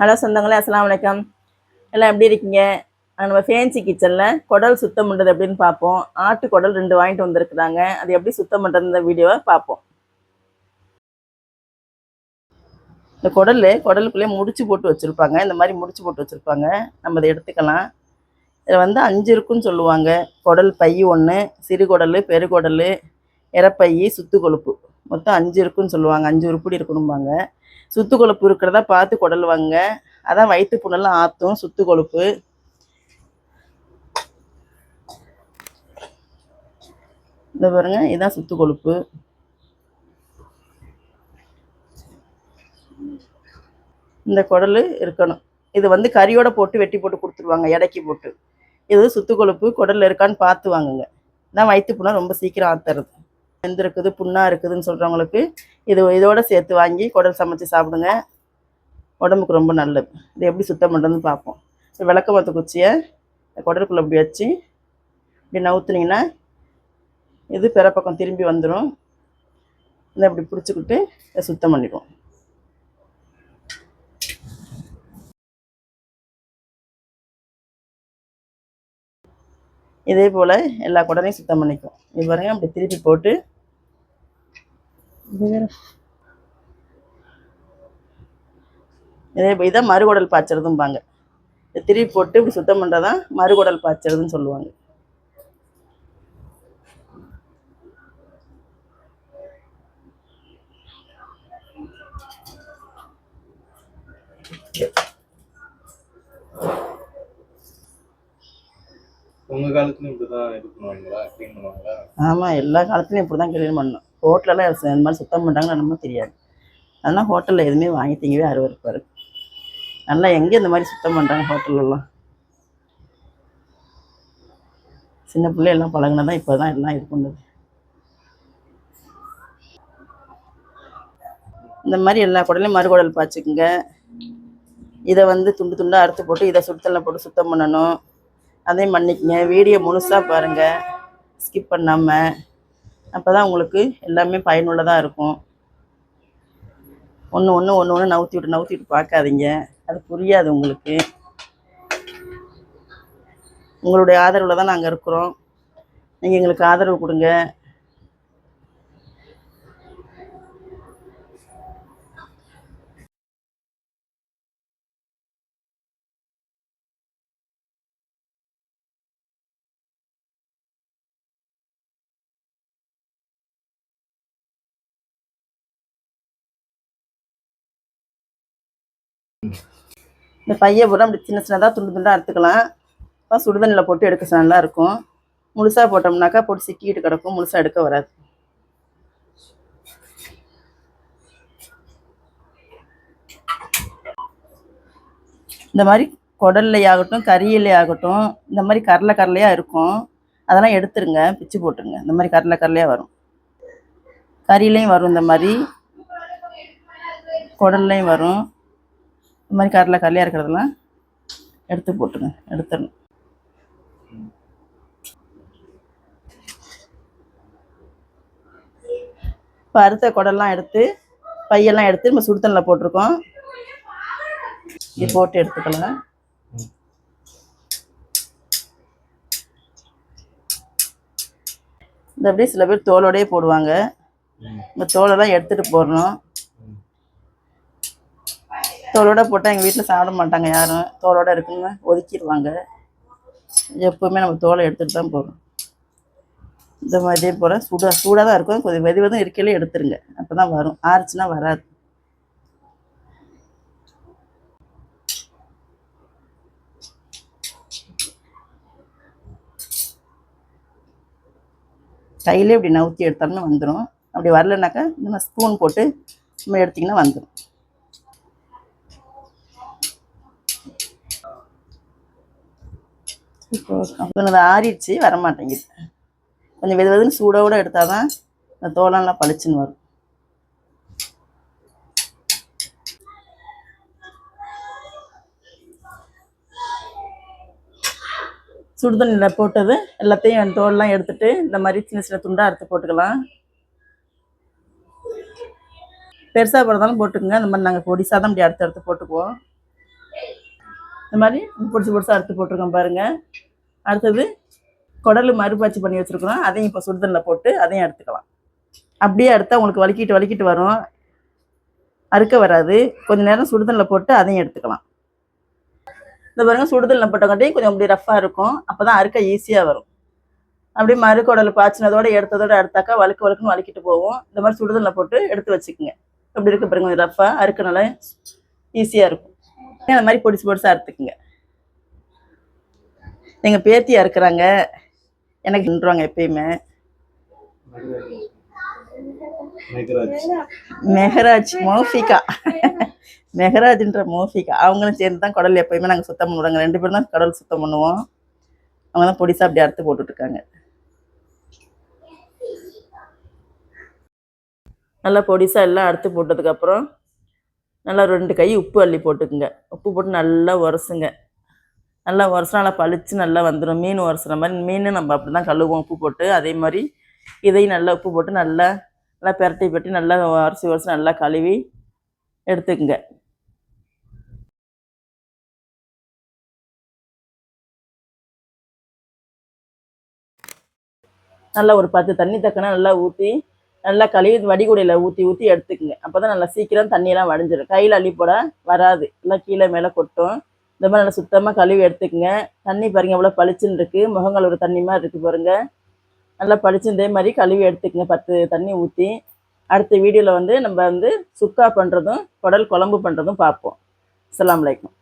Hello சொந்தங்களே அஸ்லாம் வணக்கம் எல்லாம் எப்படி இருக்கீங்க? நம்ம ஃபேன்சி கிச்சனில் குடல் சுத்தம் பண்ணுறது எப்படின்னு பார்ப்போம். ஆட்டு குடல் ரெண்டு வாங்கிட்டு வந்திருக்கிறாங்க. அது எப்படி சுத்தம் பண்ணுறது வீடியோவை பார்ப்போம். இந்த குடல் குடலுக்குள்ளே முடிச்சு போட்டு வச்சுருப்பாங்க. இந்த மாதிரி முடிச்சு போட்டு வச்சுருப்பாங்க. நம்ம அதை எடுத்துக்கலாம். இதில் வந்து அஞ்சு இருக்குன்னு சொல்லுவாங்க. குடல் பை ஒன்று சிறு குடல் பெருகுடல் இறப்பை சுத்து கொழுப்பு மொத்தம் அஞ்சு இருக்குன்னு சொல்லுவாங்க. அஞ்சு உருப்படி இருக்கணும்பாங்க. சுத்து கொழுப்பு இருக்கிறதா பார்த்து குடல் வாங்க அதான் வயிற்று புண்ணெல்லாம் ஆற்றும் சுத்து கொழுப்பு. இந்த பாருங்க இதுதான் சுத்து கொழுப்பு. இந்த குடல் இருக்கணும். இது வந்து கறியோட போட்டு வெட்டி போட்டு கொடுத்துருவாங்க எடைக்கு போட்டு. இது சுத்து கொழுப்பு குடலில் இருக்கான்னு பார்த்து வாங்குங்க. தான் வயிற்று புண்ணை ரொம்ப சீக்கிரம் ஆத்துறது. வெந்திருக்குது புண்ணாக இருக்குதுன்னு சொல்கிறவங்களுக்கு இது இதோடு சேர்த்து வாங்கி குடல் சமைச்சு சாப்பிடுங்க. உடம்புக்கு ரொம்ப நல்லது. இது எப்படி சுத்தம் பண்ணுறதுன்னு பார்ப்போம். இந்த விளக்க மத்த குச்சியை குடலுக்குள்ளே இப்படி வச்சு இப்படி நவுத்துனீங்கன்னா இது பிறப்பக்கம் திரும்பி வந்துடும் இதை இப்படி பிடிச்சிக்கிட்டு இதை சுத்தம் பண்ணிடுவோம் இதே போல் எல்லா குடலையும் சுத்தம் பண்ணிக்கும். இது வரையும் அப்படி திருப்பி போட்டு. இதே இதை மறுகுடல் பாய்ச்சறதும்பாங்க. திருப்பி போட்டு இப்படி சுத்தம் பண்ணுறதான் மறுகுடல் பாய்ச்சறதுன்னு சொல்லுவாங்க. அவங்க காலத்துலயும் இப்படிதான் இது பண்ணுவாங்களா? க்ளீன் பண்ணுவாங்களா? ஆமாம் எல்லா காலத்துலையும் இப்படி தான் க்ளீன் பண்ணணும் ஹோட்டலெல்லாம் இந்த மாதிரி சுத்தம் பண்ணுறாங்கன்னு நம்ம தெரியாது. அதனால் ஹோட்டலில் எதுவுமே வாங்கி திங்கவே அருவருப்பார். நல்லா எங்கே இந்த மாதிரி சுத்தம் பண்ணுறாங்க ஹோட்டல்லலாம் சின்ன பிள்ளை எல்லாம் பழகுனதான் இப்போ தான் எல்லாம் இது பண்ணுது. இந்த மாதிரி எல்லா குடலையும் மறுகுடல் பாய்ச்சிக்குங்க. இதை வந்து துண்டு துண்டாக அறுத்து போட்டு இதை சுத்தலில் போட்டு சுத்தம் பண்ணணும். அதையும் பண்ணிக்கங்க வீடியோ முழுசாக பாருங்கள் ஸ்கிப் பண்ணாமல் அப்போ தான் உங்களுக்கு எல்லாமே பயனுள்ளதாக இருக்கும். ஒன்று ஒன்று ஒன்று ஒன்று நவுத்தி விட்டு நவுத்தி விட்டு பார்க்காதீங்க. அது புரியாது உங்களுக்கு. உங்களுடைய ஆதரவில் தான் நாங்கள் இருக்கிறோம். நீங்கள் எங்களுக்கு ஆதரவு கொடுங்க. இந்த பையை பூரா அப்படி சின்ன சின்னதாக துண்டு துண்டாக அறுத்துக்கலாம். அப்போ சுடுதண்ணியில் போட்டு எடுக்க நல்லா இருக்கும் முழுசாக போட்டோம்னாக்கா போட்டு சிக்கிட்டு கிடக்கும். முழுசாக எடுக்க வராது. இந்த மாதிரி குடல்லையாகட்டும் கறியிலையாகட்டும் இந்த மாதிரி கரலை கரலையாக இருக்கும். அதெல்லாம் எடுத்துருங்க. பிச்சு போட்டுருங்க. இந்த மாதிரி கரலை கரலையாக வரும். கறியிலையும் வரும் இந்த மாதிரி. குடல்லையும் வரும். இந்த மாதிரி கரில் கல்லையாக இருக்கிறதெல்லாம் எடுத்து போட்டுருங்க எடுத்துடணும். இப்போ அறுத்த குடல்லாம் எடுத்து பையெல்லாம் எடுத்து நம்ம சுடுதண்ணில் போட்டிருக்கோம். இது போட்டு எடுத்துக்கலாம் இந்த அப்படியே சில பேர் தோலோடயே போடுவாங்க. இந்த தோலெல்லாம் எடுத்துகிட்டு போடணும். தோலோட போட்டால் எங்கள் வீட்டில் சாப்பிட மாட்டாங்க யாரும். தோலோட இருக்குன்னு ஒதுக்கிடுவாங்க எப்போவுமே நம்ம தோலை எடுத்துகிட்டு தான் போகிறோம் இந்த மாதிரியே போல் சூடாக சூடாக தான் இருக்கும். கொஞ்சம் வெது வெதும் இருக்கையிலே எடுத்துருங்க. அப்போ தான் வரும். ஆறுச்சுன்னா வராது. கையிலே இப்படி நவுத்தி எடுத்தோம்னா வந்துடும் அப்படி வரலனாக்கா நம்ம ஸ்பூன் போட்டு நம்ம எடுத்திங்கன்னா வந்துடும் இப்போ கொஞ்சம் ஆறிடுச்சு வர மாட்டேங்குது கொஞ்சம் வெது வெதுன்னு சூடோட எடுத்தால் தான் இந்த தோலெல்லாம் பளிச்சுன்னு வரும். சுடுதண்ணியில் போட்டது எல்லாத்தையும் தோலெலாம் எடுத்துட்டு இந்த மாதிரி சின்ன சின்ன துண்டாக அறுத்து போட்டுக்கலாம். பெருசாக போடுறதாலும் போட்டுக்கோங்க. இந்த மாதிரி நாங்கள் பொடிசாக தான் இப்படி அடுத்து அடுத்து போட்டுக்குவோம். இந்த மாதிரி பிடிச்சி பிடிச்சி அறுத்து போட்டிருக்கோம் பாருங்க. அடுத்தது குடல் மறுபாய்ச்சி பண்ணி வச்சுருக்குறோம். அதையும் இப்போ சுடுதண்ணில் போட்டு அதையும் எடுத்துக்கலாம் அப்படியே எடுத்தால் உங்களுக்கு வலிக்கிட்டு வலிக்கிட்டு வரும். அறுக்க வராது. கொஞ்சம் நேரம் சுடுதண்ணில் போட்டு அதையும் எடுத்துக்கலாம். இந்த பாருங்க சுடுதண்ணில் போட்டங்காட்டியும் கொஞ்சம் அப்படி ரஃப்பாக இருக்கும். அப்போ தான் அறுக்க ஈஸியாக வரும். அப்படியே மறுக்குடல் பாய்ச்சினதோட எடுத்ததோட எடுத்தாக்கா வழுக்கு வழுக்குன்னு வலிக்கிட்டு போகும். இந்த மாதிரி சுடுதண்ணில் போட்டு எடுத்து வச்சுக்கோங்க. இப்படி இருக்க பாருங்க கொஞ்சம் ரஃப்பாக அறுக்கனால ஈஸியாக இருக்கும். அந்த மாதிரி பொடிசு பொடிசாக அறுத்துக்குங்க. எங்கள் பேத்தி அறுக்குறாங்க. எனக்கு நின்றுவாங்க எப்பயுமே. மெஹராஜ் மோஃபிகா. மெஹராஜ்ன்ற மோஃபிகா. அவங்களும் சேர்ந்து தான் குடல் எப்பயுமே நாங்கள் சுத்தம் பண்ணுவாங்க. ரெண்டு பேரும் தான் குடல் சுத்தம் பண்ணுவோம். அவங்க தான் பொடிசா அப்படி அறுத்து போட்டுட்டு இருக்காங்க நல்லா பொடிசா எல்லாம் அறுத்து போட்டதுக்கப்புறம் நல்லா ரெண்டு கை உப்பு அள்ளி போட்டுக்குங்க. உப்பு போட்டு நல்லா உரசுங்க. நல்லா உரசு நல்லா பளிச்சு நல்லா வந்துடும் மீன் உரசுற மாதிரி மீன் நம்ம அப்படி தான் கழுவுவோம் உப்பு போட்டு. அதே மாதிரி இதையும் நல்லா உப்பு போட்டு நல்லா நல்லா பெரட்டி பெட்டி நல்லா உரசி உரசி நல்லா கழுவி எடுத்துக்குங்க. நல்லா ஒரு பத்து தண்ணி தக்கன நல்லா ஊற்றி நல்லா கழுவி வடிகுடையில் ஊற்றி ஊற்றி எடுத்துக்குங்க. அப்போ தான் நல்லா சீக்கிரம் தண்ணியெல்லாம் வடிஞ்சிடும் கையில் அள்ளி போட வராது. எல்லாம் கீழே மேலே கொட்டும். இந்த மாதிரி நல்லா சுத்தமாக கழுவி எடுத்துக்குங்க. தண்ணி பாருங்கள் எவ்வளோ பளிச்சுன்னு இருக்குது முகங்கள் ஒரு தண்ணி மாதிரி இருக்குது பாருங்கள் நல்லா பளிச்சு இதே மாதிரி கழுவி எடுத்துக்குங்க. பத்து தண்ணி ஊற்றி அடுத்த வீடியோவில் வந்து நம்ம வந்து சுக்கா பண்ணுறதும் குடல் குழம்பு பண்ணுறதும் பார்ப்போம். அலாம் வலைக்கம்